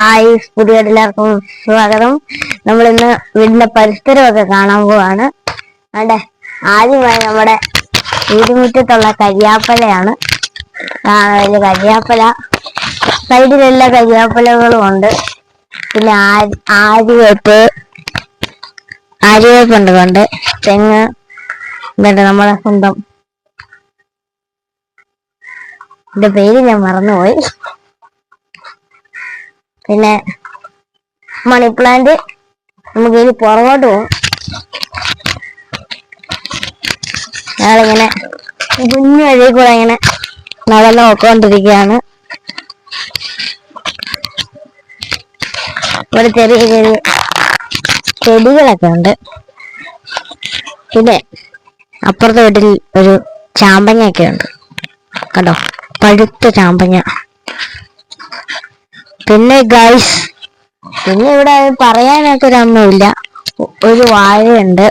Hi പുതിയ എല്ലാവർക്കും സ്വാഗതം. നമ്മൾ ഇന്ന് വീടിന്റെ പരിസരമൊക്കെ കാണാൻ പോവാണ്. അവിടെ ആദ്യമായി നമ്മുടെ വീടുമുറ്റത്തുള്ള കരിയാപ്പലയാണ്. കരിയാപ്പല. സൈഡിലെല്ലാ കരിയാപ്പലകളും ഉണ്ട്. പിന്നെ ആരിവേപ്പ് ആര്യവേപ്പുണ്ട് കൊണ്ട്. തെങ്ങ്. എന്താ നമ്മളെ സ്വന്തം എന്റെ പേര് ഞാൻ മറന്നുപോയി. പിന്നെ മണി പ്ലാന്റ് നമുക്ക് ഇനി പുറകോട്ട് പോകും ഞങ്ങളിങ്ങനെ കുഞ്ഞു വഴി കൂടെ ഇങ്ങനെ നടന്നു നോക്കൊണ്ടിരിക്കുകയാണ് ഇവിടെ ചെറിയ ചെറിയ ചെടികളൊക്കെ ഉണ്ട്. പിന്നെ അപ്പുറത്തെ വീട്ടിൽ ഒരു ചാമ്പങ്ങയൊക്കെ ഉണ്ട്. കണ്ടോ? പഴുത്ത ചാമ്പങ്ങ. പിന്നെ ഗൈസ് പിന്നെ ഇവിടെ പറയാനൊക്കെ ഒരൊന്നുമില്ല ഒരു വാഴയുണ്ട്.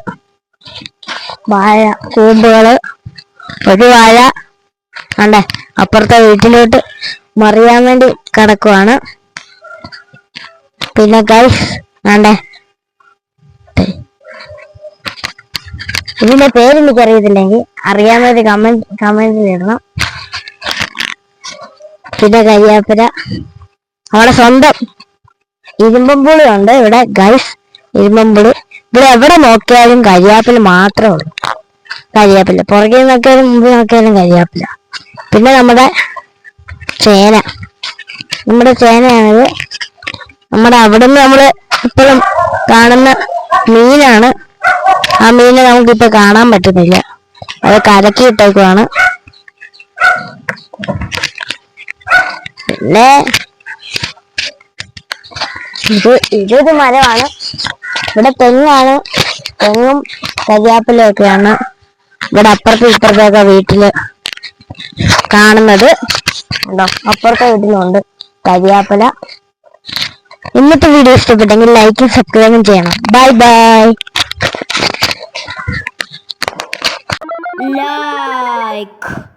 വാഴ കൂമ്പുകൾ. ഒരു വാഴ. അണ്ടേ അപ്പുറത്തെ വീട്ടിലോട്ട് മറിയാൻ വേണ്ടി കിടക്കുവാണ്. പിന്നെ ഗൈസ് ആണ്ടേ ഇതിന്റെ പേര് എനിക്കറിയത്തില്ലെങ്കിൽ വേണ്ടി കമന്റ് കമന്റ് ഇടണം. പിന്നെ കരിയാപ്പര. അവിടെ സ്വന്തം ഇരുമ്പമ്പുളി ഉണ്ട്. ഇവിടെ ഗൈസ് ഇരുമ്പമ്പുളി. ഇവിടെ എവിടെ നോക്കിയാലും കരിയാപ്പില മാത്രമേ ഉള്ളൂ. കരിയാപ്പില. പുറകെ നോക്കിയാലും മുമ്പ് നോക്കിയാലും കരിയാപ്പില. പിന്നെ നമ്മുടെ ചേന. നമ്മുടെ ചേനയാണിത്. നമ്മുടെ അവിടുന്ന് നമ്മൾ ഇപ്പോഴും കാണുന്ന മീനാണ്. ആ മീനെ നമുക്കിപ്പോ കാണാൻ പറ്റുന്നില്ല. അത് കലക്കി ഇട്ടേക്കുവാണ് പിന്നെ ഇത് ഇതൊരു മരമാണ്. ഇവിടെ തെങ്ങാണ്. തെങ്ങും കരിയാപ്പിലും ഒക്കെയാണ് ഇവിടെ അപ്പുറത്തും ഇപ്പുറത്തൊക്കെ വീട്ടിൽ കാണുന്നത്. ഉണ്ടോ? അപ്പുറത്തെ വീട്ടിലുണ്ട് കരിയാപ്പില. ഇന്നത്തെ വീഡിയോ ഇഷ്ടപ്പെട്ടെങ്കിൽ ലൈക്കും സബ്സ്ക്രൈബും ചെയ്യണം. Bye bye like.